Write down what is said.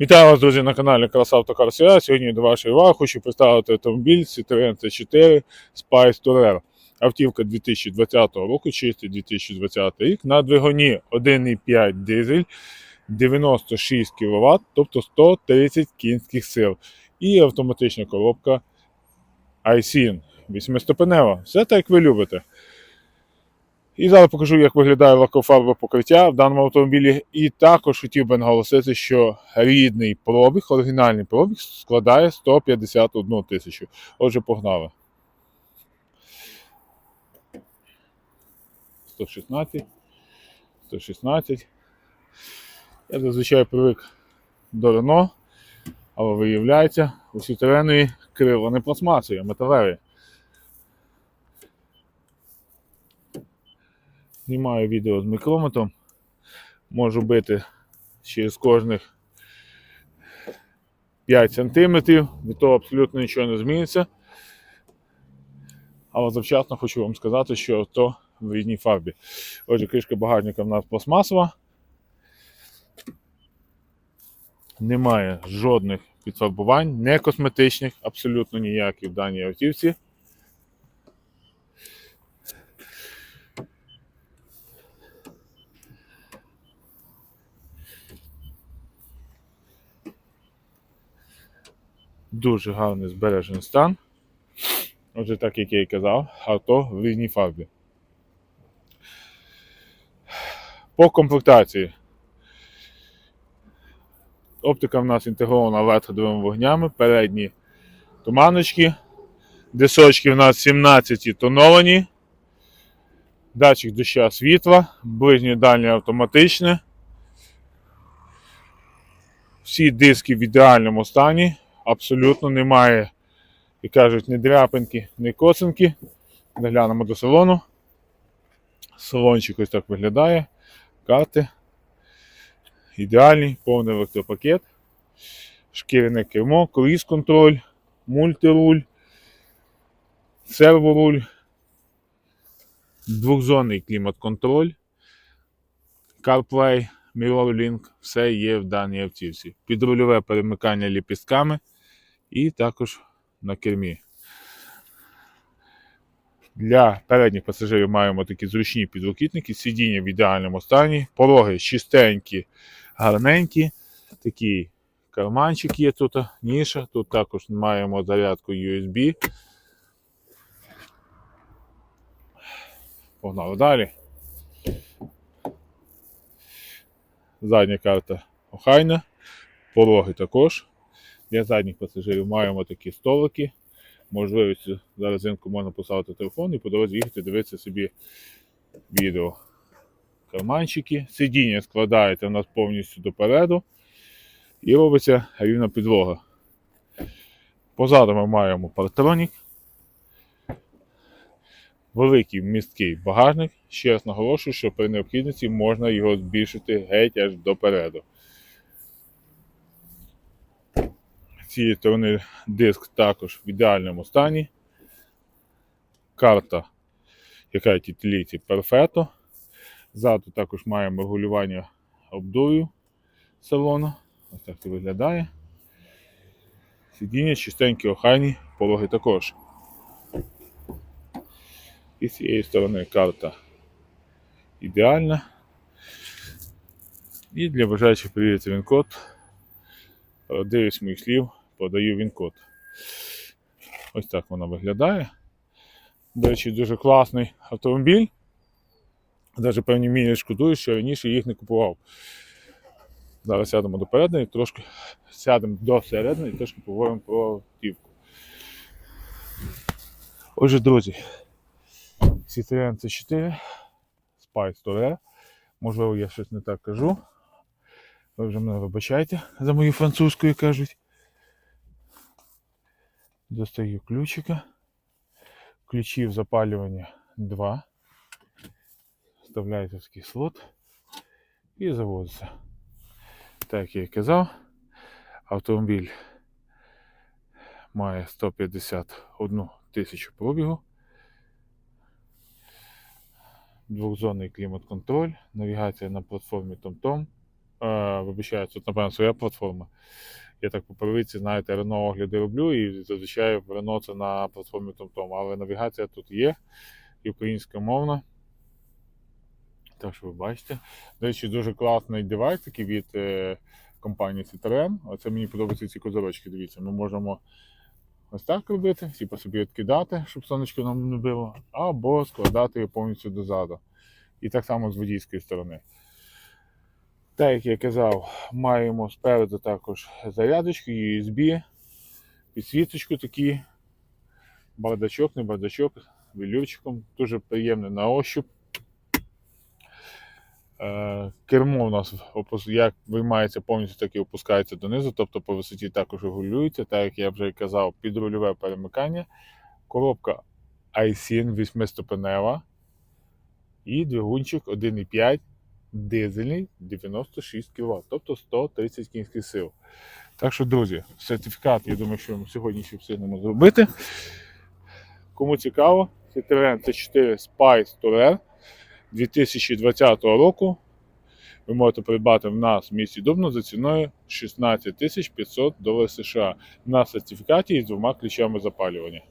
Вітаю вас, друзі, на каналі Краса Автокар Сьогодні до вашої уваги хочу представити автомобіль Citroen C4 Spice Tourer. Автівка 2020 року, чистий 2020 рік, на двигуні 1,5 дизель, 96 кВт, тобто 130 кінських сил. І автоматична коробка iSyn 8-ступенева. Все так, як ви любите. І зараз покажу, як виглядає лакофарбове покриття в даному автомобілі. І також хотів би наголосити, що рідний пробіг, оригінальний пробіг складає 151 тисячу. Отже, погнали. 116. 116. Я зазвичай привик до Рено, але виявляється, у Citroen криво не пластмасові, а металеві. Знімаю відео з мікрометром. Можу бити через кожних 5 см, від того абсолютно нічого не зміниться. Але завчасно хочу вам сказати, що то в рідній фарбі. Отже, кришка багажника в нас пластмасова. Немає жодних підфарбувань, не косметичних, абсолютно ніяких в даній автівці. Дуже гарний збережений стан. Отже, так як я і казав, авто в різній фарбі. По комплектації. Оптика в нас інтегрована електrodровими вогнями, передні туманочки. Дисочки в нас 17 тоновані. Датчик доща світла, ближнє дальнє автоматичне. Всі диски в ідеальному стані абсолютно немає, як кажуть, ні дряпинки, ні косинки. Заглянемо до салону. Салончик ось так виглядає. Карти. Ідеальний, повний електропакет. Шкіряне кермо, круїз контроль, мультируль, серворуль, двохзонний клімат-контроль, CarPlay, MirrorLink, все є в даній автівці. Підрульове перемикання ліпістками і також на кермі. Для передніх пасажирів маємо такі зручні підлокітники, сидіння в ідеальному стані, пороги чистенькі, гарненькі. Такий карманчик є тут, ніша. Тут також маємо зарядку USB. Погнали далі. Задня карта охайна, пороги також. Для задніх пасажирів маємо такі столики. Можливість за резинку можна поставити телефон і по дорозі їхати, дивитися собі відео. Карманчики. Сидіння складається у нас повністю допереду і робиться рівна підлога. Позаду ми маємо партронік. Великий місткий багажник. Ще раз наголошую, що при необхідності можна його збільшити геть аж допереду. З цієї сторони диск також в ідеальному стані. Карта, яка тітеліті Perfetto. Ззаду також маємо регулювання обдую салону. Ось так це виглядає. Сидіння чистенькі, охайні, пологи також. І з цієї сторони карта ідеальна. І для бажаючих перевірити він код. Дивлюсь моїх слів, подаю він код. Ось так вона виглядає. До речі, дуже класний автомобіль. Навіть певні мірі шкодую, що раніше їх не купував. Зараз сядемо до передньої, трошки сядемо до середини і трошки поговоримо про автівку. Отже, друзі, Citroen C4, Spice Tourer. Можливо, я щось не так кажу. Ви вже мене вибачайте за мою французьку, як кажуть. Достаю ключика. Ключів запалювання 2. Вставляється в такий слот і заводиться. Так я і казав, автомобіль має 151 тисячу пробігу. Двохзонний клімат-контроль, навігація на платформі TomTom. Е, вибачаю, тут, напевно, своя платформа. Я так по первиці, знаєте, Рено огляди роблю, і зазвичай Рено це на платформі TomTom, але навігація тут є і українськомовна. Так що ви бачите. До речі, дуже класний девайс такий від е, компанії Citroen. Оце мені подобаються ці козирочки. Дивіться, ми можемо ось так робити, всі по собі відкидати, щоб сонечко нам не било, або складати його повністю дозаду. І так само з водійської сторони. Так, як я казав, маємо спереду також зарядочку, USB, підсвіточку такі, бардачок, не бардачок, велючком, дуже приємний на ощуп. Е, Кермо у нас як виймається повністю, так і опускається донизу, тобто по висоті також регулюється, так як я вже казав, підрульове перемикання. Коробка iSyn 8-ступенева і двигунчик 1,5 дизельний 96 кВт, тобто 130 кінських сил. Так що, друзі, сертифікат, я думаю, що ми сьогодні ще встигнемо зробити. Кому цікаво, Citroen C4 Spice Tourer 2020 року. Ви можете придбати в нас в місті Дубно за ціною 16 500 доларів США на сертифікаті і з двома ключами запалювання.